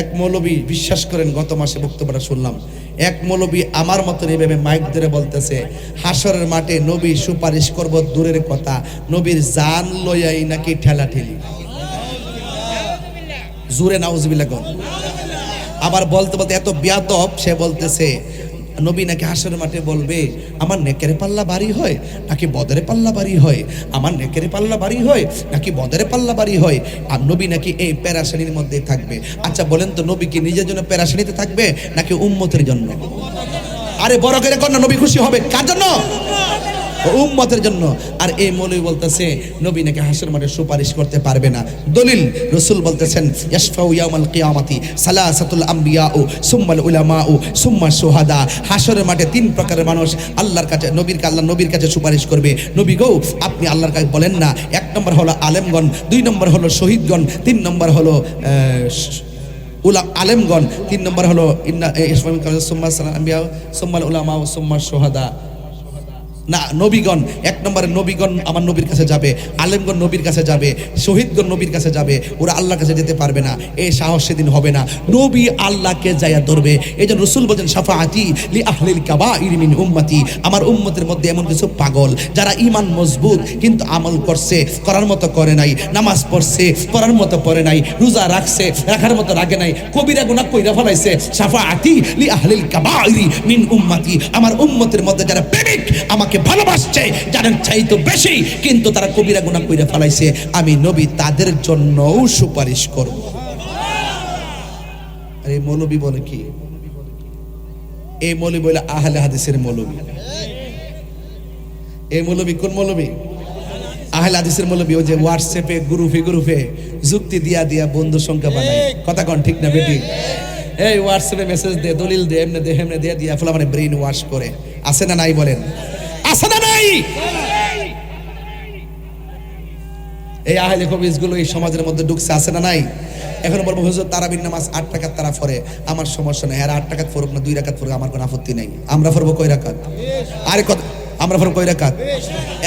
এক মৌলবী বিশ্বাস করেন, গত মাসে বক্তব্যটা শুনলাম। এক মৌলবী আমার মতন এভাবে মাইক ধরে বলতেছে, হাসরের মাঠে নবী সুপারিশ করব দূরের কথা, নবীর জান লইয়াই নাকি ঠেলা ঠেলি জুরে নাউজবিল্লা আবার বলতে বলতে এত বিয়াদব, সে বলতেছে নবী নাকি হাসের মাঠে বলবে, আমার নেকেরে পাল্লা বাড়ি হয় নাকি বদরে পাল্লা বাড়ি হয়? আমার নেকেরে পাল্লা বাড়ি হয় নাকি বদরে পাল্লা বাড়ি হয়? আর নবী নাকি এই প্যারাশ্রেণীর মধ্যে থাকবে। আচ্ছা বলেন তো নবী কি নিজের জন্য প্যারাশ্রেণীতে থাকবে নাকি উম্মতের জন্য? আরে বড় করে কন্যা নবী খুশি হবে। কার জন্য? উম্মতের জন্য। আর এই মৌলবী বলতেছে, নবী নাকি হাসর মাঠে সুপারিশ করতে পারবে না। দলিল, রসুল বলতেছেন, ইয়াশফাউ ইয়াউমাল কিয়ামাতি সালাসাতুল আম্বিয়াউ, সুম্মাল উলামাউ, সুম্মা শুহাদা হাসরের মাঠে তিন প্রকারের মানুষ আল্লাহর কাছে, নবীর আল্লাহ নবীর কাছে সুপারিশ করবে। নবী গো, আপনি আল্লাহর কাছে বলেন না, এক নম্বর হলো আলেমগণ, দুই নম্বর হলো শহীদগণ, তিন নম্বর হলো উলা আলেমগণ, তিন নম্বর হলো ইন্না সুম্মা আম্বিয়া সুম্মাল উলামা ও সুম্মা সোহাদা। না, নবীগণ, এক নম্বরে নবীগণ আমার নবীর কাছে যাবে, আলেমগণ নবীর কাছে যাবে, শহীদগণ নবীর কাছে যাবে, ওরা আল্লাহর কাছে যেতে পারবে না এই সাহস সেদিন হবে না। নবী আল্লাহকে যাইয়া ধরবে। এই জন্য রসুল বলছেন সাফাআতি লি আহলিল কাবাইর মিন উম্মতি। আমার উম্মতের মধ্যে এমন কিছু পাগল, যারা ঈমান মজবুত, কিন্তু আমল করছে, করার মতো করে নাই, নামাজ পড়ছে পড়ার মতো পড়ে নাই, রোজা রাখছে, রাখার মতো রাখে নাই, কবিরা গুনাহ কইরা ফলাইছে সাফাআতি লি আহলিল কাবাইর মিন উম্মাতি। আমার উম্মতের মধ্যে যারা প্রেমিক, আমাকে ভালোবাসছে জানেন চাইতো বেশি, কিন্তু তারা কবিরা গুনাহ কইরা ফলাইছে। আমি নবী তাদের জন্যও সুপারিশ করব। আর মৌলবী বলে কি? এই মৌলবী বলে আহলে হাদিসের মৌলবী। এই মৌলবী কোন মৌলবী? আহলে হাদিসের মৌলবী, ওই যে হোয়াটসঅ্যাপে, গ্রুপে গ্রুপে যুক্তি দিয়া দিয়া বন্ধু সংখ্যা বানায়। কথা কন ঠিক না, বেটি? এই হোয়াটসঅ্যাপে মেসেজ দে, দলিল দে, এমনে দে এমনে দিয়ে দিয়া ফলে মানে ব্রেন ওয়াশ করে। আছে না নাই বলেন? আছে না নাই। এই আহলে কবিজগুলো এই সমাজের মধ্যে ঢুকছে, আছে না নাই? এখন বলব, হুজুর, তারাবির নামাজ আট টাকার তারা ফরে আমার সমস্যা নেই আর আট টাকাত ফরুক না, দুই রাকাত ফরুক আমার কোনো আপত্তি নেই। আমরা ফরবো কয় রাকাত? আরে কত? আমরা ফরব কয় রাকাত?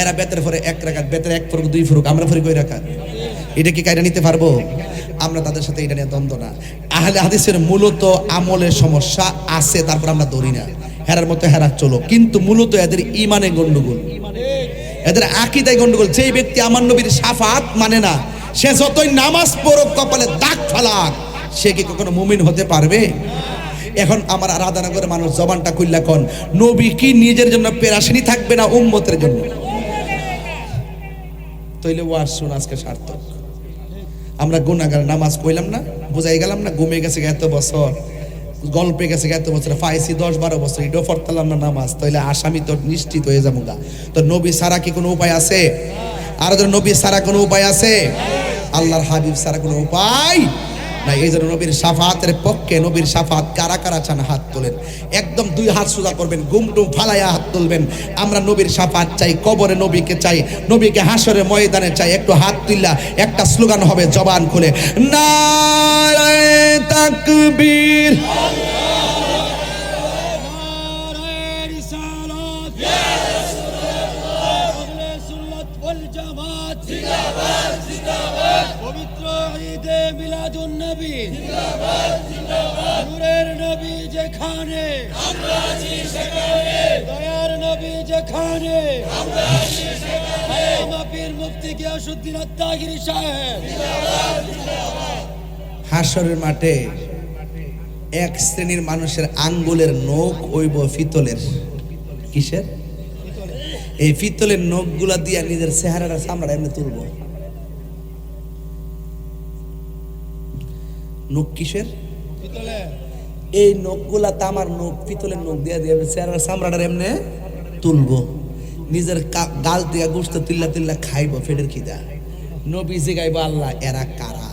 এরা বেতের ফরে এক রাকাত, বেতের এক ফরুক দুই ফরুক আমরা ফরি কয় রাকাত? এটা কি কায়দা নিতে পারব? আমরা তাদের সাথে এটা নিয়ে দ্বন্দ্ব না। আহলে হাদিসের মূলত আমলের সমস্যা আছে, তারপর আমরা ধরি না। হেরার মতো হেরা চলো কিন্তু মূলত এদের ইমানে গন্ডগোল। এদের আকিদায় গন্ডগোল। যেই ব্যক্তি আমার নবীর সাফাত মানে না, সে যতই নামাজ পড়ুক, কপালে দাগ ফালাক, সে কি কখনো মুমিন হতে পারবে? এখন আমার রাধানগরের মানুষ জবানটা খুললা কন, নবী কি নিজের জন্য পেরাশিনী থাকবে না উম্মতের জন্য? তইলে ওয়াজ শুন, আজকে সার্থক। আমরা গুনাগার নামাজ কইলাম না, বোঝাই গেলাম না ঘুমে গেছে এত বছর, গল্পে গেছে এত বছর, ফাইসি দশ বারো বছর এটাও ফরতালাম না নামাজ, তাইলে আসামি তো নিশ্চিত হয়ে যাব গা। তো নবী সারা কি কোনো উপায় আছে? আর নবী সারা কোনো উপায় আছে? আল্লাহর হাবিব সারা কোনো উপায় না এই জন্য নবীর সাফাতের পক্ষে নবীর সাফাত কারা কারা চান হাত তোলেন? একদম দুই হাত সোজা করবেন, গুমটুম ফালাইয়া হাত তুলবেন। আমরা নবীর সাফাত চাই, কবরে নবীকে চাই, নবীকে হাসরে ময়দানে চাই, একটু হাত তুললা, একটা স্লোগান হবে জবান খুলে না তাকবীর। নূরের নবী যেখানে দয়ার নবী যেখানে মাপির সাহেব। হাসরের মাঠে এক শ্রেণির মানুষের আঙ্গুলের নখ ওইব ফিতলের। কিসের? এই ফিতলের নখগুলা দিয়া নিজের চেহারাটা সামলাটা এমনি তুলব। নখ কিসের? এই নখগুলা তামার নখ, পিতলের নখ দিয়া দিয়ে চেহারার চামড়াটার এমনি তুলবো। নিজের গাল দিয়া গোস্ত তিল্লা তিল্লা খাইব ফেডের খিদা। নবী জিগাইব আল্লাহ, এরা কারা?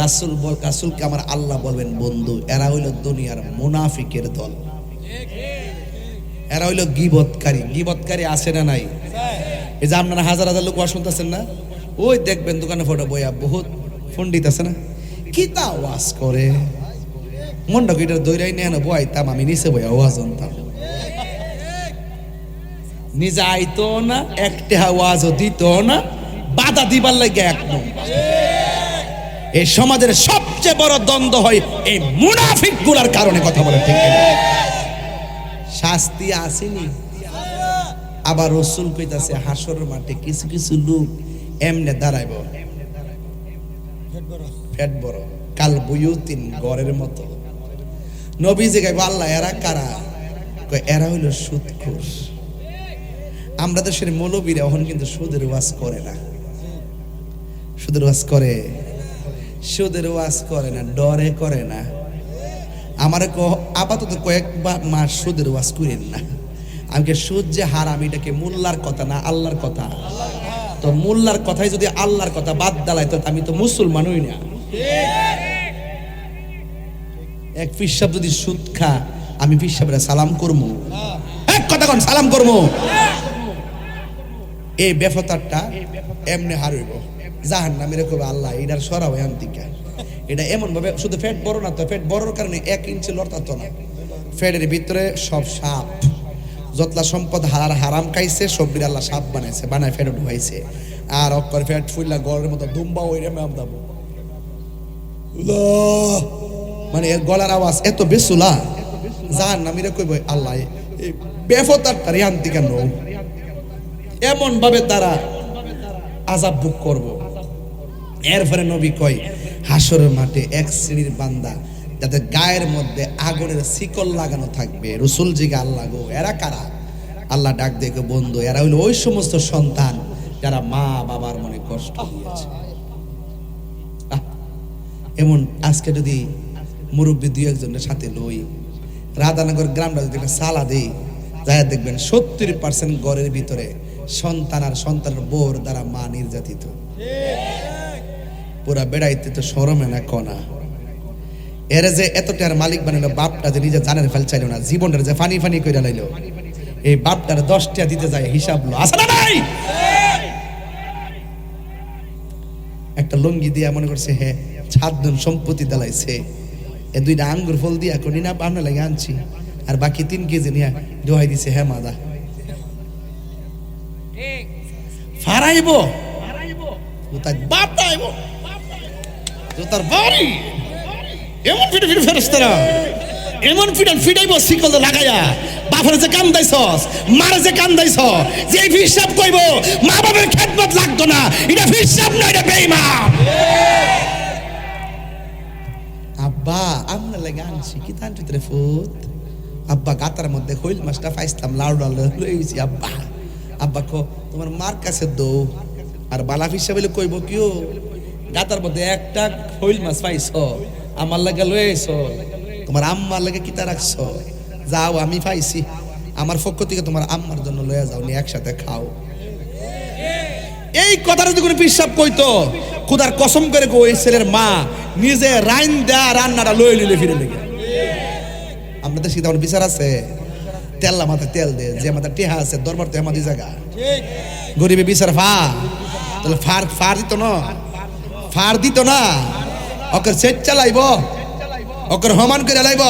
রাসুল বল, রাসুলকে আমার আল্লাহ বলবেন, বন্ধু, এরা হইল দুনিয়ার মুনাফিকের দল। এরা হইল গিবতকারী গিবতকারী আছে না নাই? এই যে আপনারা হাজার হাজার লোক শুনতেছেন না? ওই দেখবেন দোকানে ফটো বইয়া বহুত পণ্ডিত আছে না? কি তা ওয়াজ করে দৈরাই আমি নিচে ওয়াজ নিজে আইতো না, একটা দিত না, বাধা দিবার লাগে এক এই সমাজের সবচেয়ে বড় দ্বন্দ্ব হয় এই মুনাফিকগুলার কারণে কথা বলে, ঠিক শাস্তি আসেনি। আবার রসুল কইতাছে হাসর মাঠে কিছু কিছু লোক এমনে দাঁড়াইব। পেট বড়, কাল বুয়ুতিন গড়ের মতো। নবী যে গাইব আল্লাহ, এরা কারা? কয়, এরা হইল সুদখোর আমরা দেশের মৌলবীরা এখন কিন্তু সুদের ওয়াজ করে না। সুদের ওয়াজ করে? সুদের ওয়াজ করে না, ডরে করে না। আমার আপাতত কয়েকবার মাস সুদের ওয়াজ করেন না। আমাকে সুদ যে হারাম এটাকে মোল্লার কথা না আল্লাহর কথা? তো মোল্লার কথাই যদি আল্লাহর কথা বাদ দালাই তো আমি তো মুসলমানই না। এক পিসাব যদি সুদ খা, আমি পিসাবরা সালাম করব এক কথা কোন, সালাম করব এই বেফতারটা এমনি হারইব। জাহান নামের কবে আল্লাহ, এটার সরাও আন্তিকা এটা এমন ভাবে শুধু ফ্যাট বড় না তো, ফ্যাট বড়র কারণে এক ইঞ্চি লড়তাতো না। ফ্যাটের ভিতরে সব সাপ। যতলা সম্পদ হারার হারাম খাইছে সব্বির আল্লাহ সাপ বানাইছে, বানায় ফ্যাট ঢুকাইছে আর অক্কর ফ্যাট ফুললা গড়ের মতো দুম্বা ওই রে দাবো! মানে এর গলার আওয়াজ এত বেসুলা জাহান নামিরা কইব আল্লাহ এই বেফতারটা রিয়ান্তি কেন? এমন ভাবে তারা আজাব বুক করব। এরপরে নবী কয় হাসরের মাঠে এক শ্রেণির বান্দা যাদের গায়ের মধ্যে আগুনের শিকল লাগানো থাকবে রসুল জিগা আল্লাহ গো এরা কারা? আল্লাহ ডাক দেখে বন্ধু এরা হইল ওই সমস্ত সন্তান যারা মা বাবার মনে কষ্ট আহ, এমন আজকে যদি মুরব্বী দুই একজনের সাথে লই, রাধানগর গ্রামটা যদি একটা সালা দেই তাই দেখবেন সত্তর পার্সেন্ট ঘরের ভিতরে সন্তান আর সন্তানের বোর দ্বারা মা নির্যাতিত। পুরা বেড়াইতে তো সরমে না কনা এর যে এতটার মালিক বানাইলো, বাপটা যে নিজে জানের ফেল চাইলো না জীবনের যে ফানি ফানি করে লাইলো, এই বাপটার দশটা দিতে যায়, হিসাব লো। আছে না নাই একটা লুঙ্গি দিয়া মনে করছে হ্যাঁ ছাদন সম্পত্তি দালাইছে। এ দুইটা আঙ্গুর ফল দিয়া কোনি না বামনা লাগে আনছি। আর বাকি তিন কেজি নিয়ে দোহাই দিছে হ্যাঁ মাদা। ফারাইব এমন শিকল মারে যে যে মা বাবার খেদমত লাগতো না। এটা হিসাব না, এটা বেঈমান। আব্বা আমরা লাগে আনছি কি তান ভিতরে ফুত আব্বা গাতার মধ্যে খৈল মাছটা পাইছিলাম লাউ ডাল লইছি আব্বা আব্বা কো তোমার মার কাছে দৌ আর বালা হিসাবে কইব কিও গাতার মধ্যে একটা খৈল মাছ পাইছ আমার লাগে লইছ তোমার আম্মার লাগে কিতা রাখছ যাও আমি পাইছি আমার পক্ষ থেকে তোমার আম্মার জন্য লইয়া যাও নি একসাথে খাও এই কথাটা যদি কোনো পিসাব কইতো খুদার কসম করে কো এই ছেলের মা নিজে রাইন দেয়া রান্নাটা লই লিলে ফিরে লেগে আপনাদের শীত আমার বিচার আছে। তেল্লা মাথা তেল দে, যে মাথা টেহা আছে, দরবার তো আমাদের জায়গা। গরিবে বিচার ফা তাহলে ফার ফার দিত না। ফার দিত না। ওকে সেট চালাইব। ওকে হমান করে লাইব।